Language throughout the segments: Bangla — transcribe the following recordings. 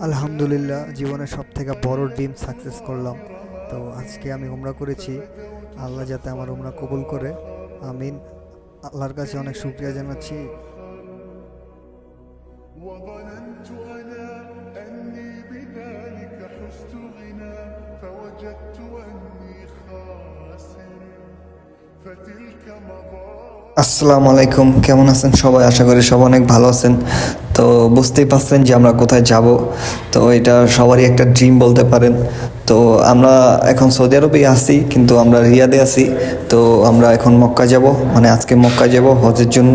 আলহামদুলিল্লাহ জীবনের সব থেকে বড় ড্রিম সাকসেস করলাম তো আজকে আমি উমরা করেছি আল্লাহ যাতে আমার উমরা কবুল করে আমিন আল্লাহর কাছে অনেক শুক্রিয়া জানাচ্ছি وظننت أنا أني بذلك حزت غنى فوجدت أني خاسر فتلك مضار আসসালামু আলাইকুম, কেমন আছেন সবাই? আশা করি সবাই অনেক ভালো আছেন। তো বুঝতেই পারছেন যে আমরা কোথায় যাব। তো এটা সবারই একটা ড্রিম বলতে পারেন। তো আমরা এখন সৌদি আরবে আছি, কিন্তু আমরা রিয়াদে আছি। তো আমরা এখন মক্কা যাব মানে আজকে মক্কা যাব হজের জন্য।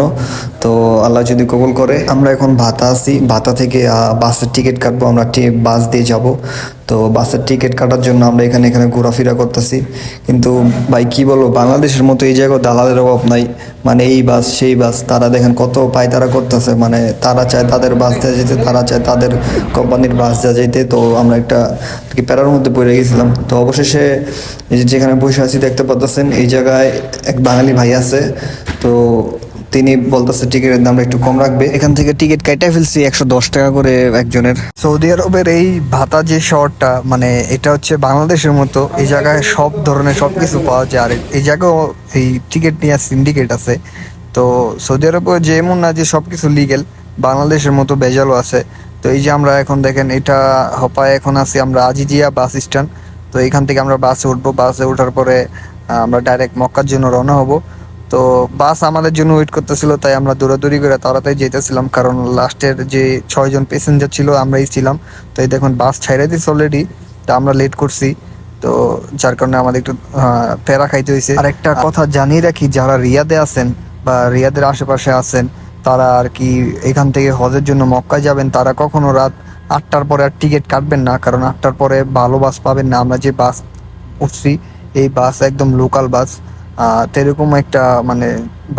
তো আল্লাহ যদি কবুল করে, আমরা এখন ভাতা আছি। ভাতা থেকে বাসের টিকিট কাটবো, আমরা বাস দিয়ে যাব। তো বাসের টিকিট কাটার জন্য আমরা এখানে এখানে ঘোরাফেরা করতেছি। কিন্তু ভাই, কী বলব, বাংলাদেশের মতো এই জায়গায় দালালের অভাব নাই। মানে এই বাস, সেই বাস, তারা দেখেন কত পায় তারা করতেছে। মানে তারা চায় তাদের বাস দেওয়া যেতে, তারা চায় তাদের কোম্পানির বাস দেওয়া যেতে। তো আমরা একটা কি প্যারার মধ্যে পড়ে গেছিলাম। তো অবশেষে যেখানে বসে আছি দেখতে পাচ্ছেন এই জায়গায় এক বাঙালি ভাই আছে। তো তিনি বলতেছে টিকিটের দামটা একটু কম রাখবে। এখান থেকে টিকিট কেটে ফেলছি একশো দশ টাকা করে একজনের। সৌদি আরবের এই ভাতা যে শহরটা মানে এটা হচ্ছে বাংলাদেশের মতো, এই জায়গায় সব ধরনের সব কিছু পাওয়া যায়। আর এই জায়গাও এই টিকিট নেওয়ার সিন্ডিকেট আছে। তো সৌদি আরবে যেমন না যে সব কিছু লিগেল বাংলাদেশের মতো বেজালও আছে। তো এই যে আমরা এখন দেখেন, এটা হপায় এখন আছি আমরা আজিজিয়া বাস স্ট্যান্ড তো এখান থেকে আমরা বাসে উঠবো। বাসে ওঠার পরে আমরা ডাইরেক্ট মক্কার জন্য রওনা হব। তো বাস আমাদের জন্য ওয়েট করতেছিল তাই আমরা দৌড়াদৌড়ি করে তাড়াতাড়ি যেতেছিলাম কারণ লাস্টের যে ছয়জন প্যাসেঞ্জার ছিল আমরাই ছিলাম। তো এই দেখুন বাস ছাইড়ে দিচ্ছে অলরেডি তো আমরা লেট করছি। তো যার কারণে আমাদের একটু প্যারা খাইতে হয়েছে আর একটা কথা জানিয়ে রাখি যারা রিয়াদে আছেন বা রিয়াদের আশেপাশে আছেন তারা আর কি এখান থেকে হজের জন্য মক্কায় যাবেন তারা কখনো রাত আটটার পরে আর টিকিট কাটবেন না। কারণ আটটার পরে ভালো বাস পাবেন না। আমরা যে বাস উঠছি এই বাস একদম লোকাল বাস। এরকম একটা মানে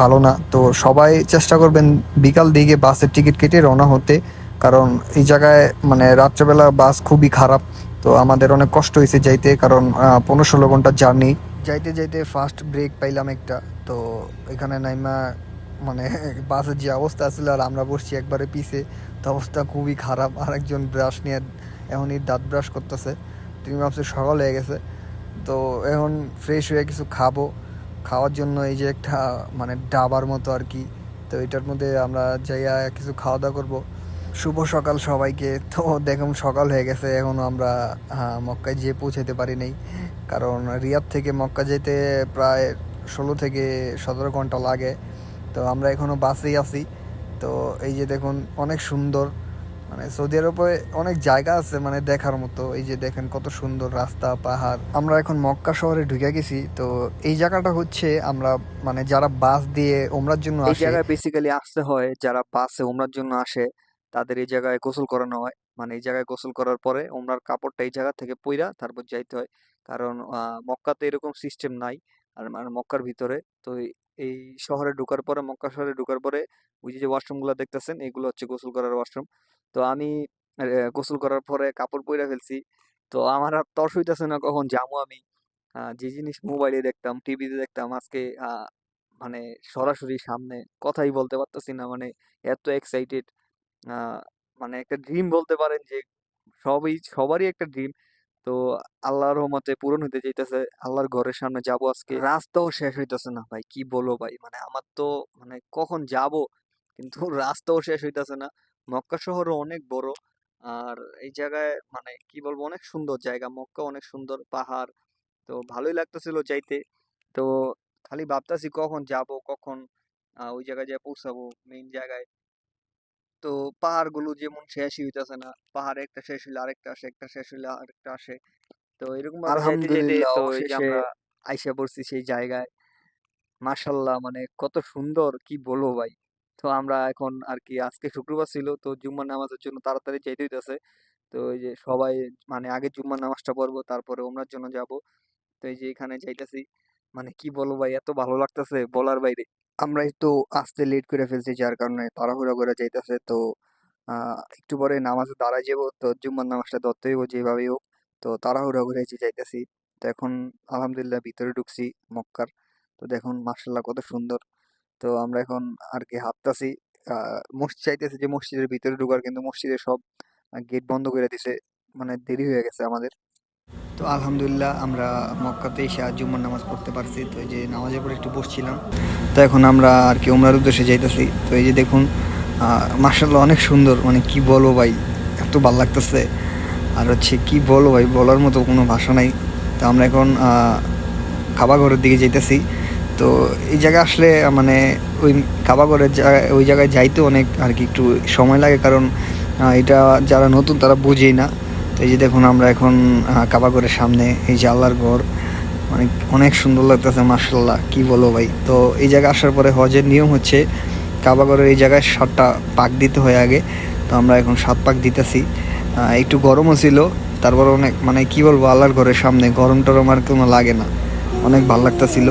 ভালো না। তো সবাই চেষ্টা করবেন বিকাল দিকে বাসের টিকিট কেটে রওনা হতে, কারণ এই জায়গায় মানে রাত্রেবেলা বাস খুবই খারাপ। তো আমাদের অনেক কষ্ট হয়েছে যাইতে, কারণ পনেরো ষোলো ঘণ্টার জার্নি। যাইতে যাইতে ফার্স্ট ব্রেক পাইলাম একটা। তো এখানে নাইমা মানে বাসের যে অবস্থা ছিল আর আমরা বসছি একবারে পিছে, তো অবস্থা খুবই খারাপ। আর একজন ব্রাশ নিয়ে এখনই দাঁত ব্রাশ করতেছে। তুমি ভাবছ সকাল হয়ে গেছে। তো এখন ফ্রেশ হয়ে কিছু খাব। খাওয়ার জন্য এই যে একটা মানে ডাবার মতো আর কি। তো এটার মধ্যে আমরা যাইয়া কিছু খাওয়া দাওয়া করব। শুভ সকাল সবাইকে। তো দেখুন সকাল হয়ে গেছে। এখনও আমরা হ্যাঁ, মক্কায় যেয়ে পৌঁছাতে পারি নাই। কারণ রিয়াদ থেকে মক্কা যেতে প্রায় ষোলো থেকে সতেরো ঘণ্টা লাগে। তো আমরা এখনও বাসেই আছি। তো এই যে দেখুন অনেক সুন্দর। মানে সৌদি আরবে অনেক জায়গা আছে মানে দেখার মতো। এই যে দেখেন কত সুন্দর রাস্তা পাহাড়। আমরা এখন মক্কা শহরে ঢুকে গেছি তো এই জায়গাটা হচ্ছে আমরা মানে যারা বাস দিয়ে ওমরার জন্য এই জায়গায় বেসিক্যালি আসতে হয় যারা বাসে ওমরার জন্য আসে তাদের এই জায়গায় গোসল করানো হয়। মানে এই জায়গায় গোসল করার পরে ওমরার কাপড়টা এই জায়গা থেকে পইরা তারপর যাইতে হয়। কারণ মক্কাতে এরকম সিস্টেম নাই আর মানে মক্কার ভিতরে। তো এই- শহরে ঢোকার পরে মক্কা শহরে ঢোকার পরে ওই যে ওয়াশরুমগুলো দেখতেছেন এগুলো হচ্ছে গোসল করার ওয়াশরুম তো আমি গোসল করার পরে কাপড় পইরা ফেলছি। তো আমার আর তর হইতেছে না কখন যাব আমি যে জিনিস মোবাইলে দেখতাম টিভিতে দেখতাম, আজকে মানে সরাসরি সামনে কথাই বলতে পারতেছি না মানে এত এক্সাইটেড মানে একটা ড্রিম বলতে পারেন যে, সবই, সবারই একটা ড্রিম তো আল্লাহর রহমতে পূরণ হতে যাইতেছে, আল্লাহর ঘরের সামনে যাব আজকে। রাস্তাও শেষ হইতেছে না ভাই, কি বলব ভাই মানে আমার তো মানে কখন যাব, কিন্তু রাস্তাও শেষ হইতেছে না। মক্কা শহরও অনেক বড়। আর এই জায়গায় মানে কি বলব অনেক সুন্দর জায়গা। মক্কা অনেক সুন্দর পাহাড়। তো ভালোই লাগতেছিল যাইতে। তো খালি ভাবতাছি কখন যাব কখন ওই জায়গায় যেয়ে পৌঁছাবো মেইন জায়গায়। তো পাহাড়গুলো যেমন শেষই হইতাছে না। পাহাড়ে একটা শেষ হইলে আরেকটা আসে একটা শেষ হইলে আরেকটা আসে। তো এরকম আলহামদুলিল্লাহ যে আমরা আইসা পড়ছি সেই জায়গায়। মাশাল্লাহ মানে কত সুন্দর কি বলব ভাই। তো আমরা এখন আর কি আজকে শুক্রবার ছিল, তো জুম্মার নামাজের জন্য তাড়াতাড়ি যাইতে হইতাছে। তো এই যে সবাই মানে আগে জুম্মার নামাজটা পড়ব, তারপরে ওমরার জন্য যাব। তো এই যে এখানে যাইতাছি। মানে কি বলব ভাই, এত ভালো লাগতেছে বলার বাইরে। আমরা একটু আসতে লেট করে ফেলছি, যার কারণে তাড়াহুড়া করে যাইতেছে। তো একটু পরে নামাজে দাঁড়ায় যাব। তো জুম্মার নামাজটা ধরতে হইব যেভাবেই হোক। তো তাড়াহুড়া করে যাইতেছি। তো এখন আলহামদুলিল্লাহ ভিতরে ঢুকছি মক্কার। তো দেখুন মার্শাল্লাহ কত সুন্দর। তো আমরা এখন আর কি হাঁটতাছি মসজিদ চাইতেছি যে মসজিদের ভিতরে ঢুকার, কিন্তু মসজিদের সব গেট বন্ধ করে দিছে মানে দেরি হয়ে গেছে আমাদের। তো আলহামদুলিল্লাহ আমরা মক্কাতে এসে জুম্মার নামাজ পড়তে পারছি, তো এই যে নামাজের পরে একটু বসছিলাম। তো এখন আমরা আর কি উমরার উদ্দেশ্যে যাইতেছি। তো এই যে দেখুন মার্শাল্লাহ অনেক সুন্দর মানে কি বলো ভাই, এত ভালো লাগতেছে। আর হচ্ছে কি বলো ভাই, বলার মতো কোনো ভাষা নাই। তো আমরা এখন খাবার ঘরের দিকে যাইতেছি। তো এই জায়গায় আসলে মানে ওই জায়গায় ওই জায়গায় যাইতে অনেক আর কি একটু সময় লাগে কারণ এটা যারা নতুন তারা বুঝেই না। তো এই যে দেখুন আমরা এখন আহ, কাবাঘরের সামনে এই যে আল্লাহর ঘর মানে অনেক সুন্দর লাগতেছে মার্শাল্লাহ কি বলব ভাই। তো এই জায়গায় আসার পরে হজের নিয়ম হচ্ছে কাবাঘরের এই জায়গায় সাতটা পাক দিতে হয় আগে। তো আমরা এখন সাত পাক দিতেছি। একটু গরমও ছিল তারপর অনেক মানে কি বলব আল্লাহর ঘরের সামনে গরম টরম আর কোনো লাগে না। অনেক ভালো লাগতেছিল।